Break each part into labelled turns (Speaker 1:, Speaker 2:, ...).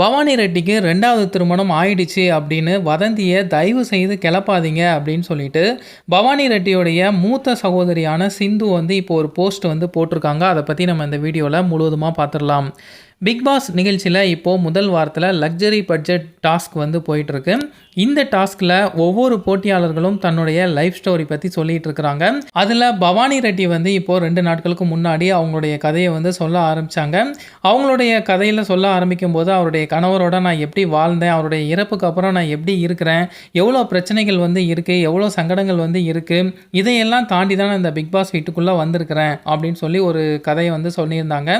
Speaker 1: பவானி ரெட்டிக்கு ரெண்டாவது திருமணம் ஆயிடுச்சு அப்படின்னு வதந்தியை தயவு செய்து கிளப்பாதீங்க அப்படின்னு சொல்லிட்டு பவானி ரெட்டியோடைய மூத்த சகோதரியான சிந்து வந்து இப்போ ஒரு போஸ்ட் வந்து போட்டிருக்காங்க. அதை பற்றி நம்ம இந்த வீடியோவில் முழுவதுமாக பார்த்துடலாம். பிக் பாஸ் நிகழ்ச்சியில் இப்போது முதல் வாரத்தில் லக்ஸரி பட்ஜெட் டாஸ்க் வந்து போயிட்டுருக்கு. இந்த டாஸ்கில் ஒவ்வொரு போட்டியாளர்களும் தன்னுடைய லைஃப் ஸ்டோரி பற்றி சொல்லிகிட்டு இருக்கிறாங்க. அதில் பவானி ரெட்டி வந்து இப்போது ரெண்டு நாட்களுக்கு முன்னாடி அவங்களுடைய கதையை வந்து சொல்ல ஆரம்பித்தாங்க அவங்களுடைய கதையில் சொல்ல ஆரம்பிக்கும் போது அவருடைய கணவரோட நான் எப்படி வாழ்ந்தேன் அவருடைய இறப்புக்கு அப்புறம் நான் எப்படி இருக்கிறேன் எவ்வளோ பிரச்சனைகள் வந்து இருக்குது எவ்வளோ சங்கடங்கள் வந்து இருக்குது இதையெல்லாம் தாண்டி தான் இந்த பிக் பாஸ் வீட்டுக்குள்ளே வந்திருக்கிறேன் அப்படின்னு சொல்லி ஒரு கதையை வந்து சொல்லியிருந்தாங்க.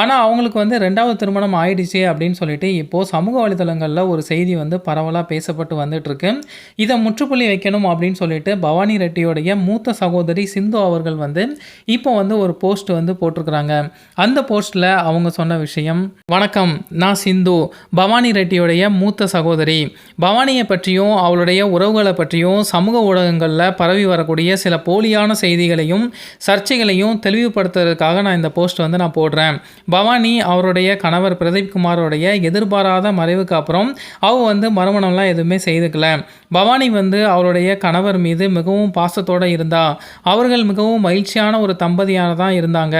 Speaker 1: ஆனால் அவங்களுக்கு வந்து ரெண்டாவது திருமணம் ஆயிடுச்சு அப்படின்னு சொல்லிட்டு இப்போது சமூக வலைதளங்களில் ஒரு செய்தி வந்து பரவலாக பேசப்பட்டு வந்துட்டுருக்கு. இதை முற்றுப்புள்ளி வைக்கணும் அப்படின்னு சொல்லிட்டு பவானி ரெட்டியோடைய மூத்த சகோதரி சிந்து அவர்கள் வந்து இப்போ வந்து ஒரு போஸ்ட் வந்து போட்டிருக்கிறாங்க. அந்த போஸ்ட்டில் அவங்க சொன்ன விஷயம் வணக்கம் நான் சிந்து பவானி ரெட்டியோடைய மூத்த சகோதரி. பவானியை பற்றியும் அவளுடைய உறவுகளை பற்றியும் சமூக ஊடகங்களில் பரவி வரக்கூடிய சில போலியான செய்திகளையும் சர்ச்சைகளையும் தெளிவுபடுத்துறதுக்காக நான் இந்த போஸ்ட் வந்து நான் போடுறேன். பவானி அவருடைய கணவர் பிரதீப் குமாரோடைய எதிர்பாராத மறைவுக்கு அப்புறம் அவ வந்து மறுமணம்லாம் எதுவுமே செய்துக்கல. பவானி வந்து அவருடைய கணவர் மீது மிகவும் பாசத்தோடு இருந்தா. அவர்கள் மிகவும் மகிழ்ச்சியான ஒரு தம்பதியாக தான் இருந்தாங்க.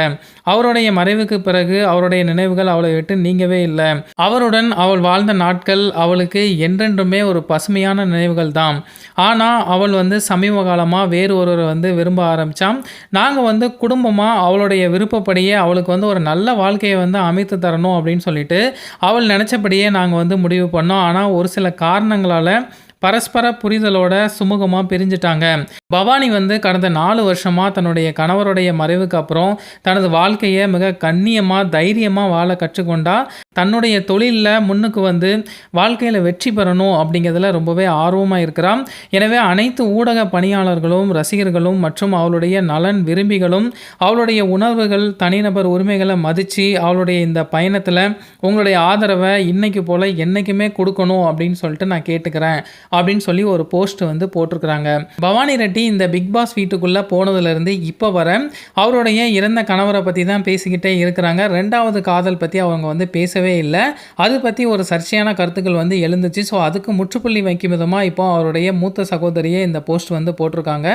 Speaker 1: அவருடைய மறைவுக்கு பிறகு அவருடைய நினைவுகள் அவளை விட்டு நீங்கவே இல்லை. அவருடன் அவள் வாழ்ந்த நாட்கள் அவளுக்கு என்றென்றுமே ஒரு பசுமையான நினைவுகள் தான். ஆனால் அவள் வந்து சமீப காலமாக வேறு ஒருவரை வந்து விரும்ப ஆரம்பித்தான் நாங்கள் வந்து குடும்பமாக அவளுடைய விருப்பப்படியே அவளுக்கு வந்து ஒரு நல்ல வாழ்க்கையை வந்து அமைத்து தரணும் அப்படின்னு சொல்லிட்டு அவள் நினச்சபடியே நாங்கள் வந்து முடிவு பண்ணோம். ஆனால் ஒரு சில காரணங்களால் பரஸ்பர புரிதலோட சுமூகமாக பிரிஞ்சிட்டாங்க. பவானி வந்து கடந்த நாலு வருஷமாக தன்னுடைய கணவருடைய மறைவுக்கு அப்புறம் தனது வாழ்க்கையை மிக கண்ணியமாக தைரியமாக வாழ கற்றுக்கொண்டா. தன்னுடைய தொழிலில் முன்னுக்கு வந்து வாழ்க்கையில் வெற்றி பெறணும் அப்படிங்கிறதுல ரொம்பவே ஆர்வமாக இருக்கிறான் எனவே அனைத்து ஊடக பணியாளர்களும் ரசிகர்களும் மற்றும் அவளுடைய நலன் விரும்பிகளும் அவளுடைய உணர்வுகள் தனிநபர் உரிமைகளை மதித்து அவளுடைய இந்த பயணத்தில் உங்களுடைய ஆதரவை இன்னைக்கு போல் என்றைக்குமே கொடுக்கணும் அப்படின்னு சொல்லிட்டு நான் கேட்டுக்கிறேன். அப்படின்னு சொல்லி ஒரு போஸ்ட் வந்து போட்டிருக்கிறாங்க. பவானி ரெட்டி இந்த பிக் பாஸ் வீட்டுக்குள்ளே போனதுலேருந்து இப்போ வர அவருடைய இறந்த கணவரை பற்றி தான் பேசிக்கிட்டே இருக்கிறாங்க. ரெண்டாவது காதல் பற்றி அவங்க வந்து பேசவே இல்லை. அது பற்றி ஒரு சர்ச்சையான கருத்துக்கள் வந்து எழுந்துச்சு. ஸோ அதுக்கு முற்றுப்புள்ளி வைக்கும் விதமாக இப்போ அவருடைய மூத்த சகோதரியே இந்த போஸ்ட் வந்து போட்டிருக்காங்க.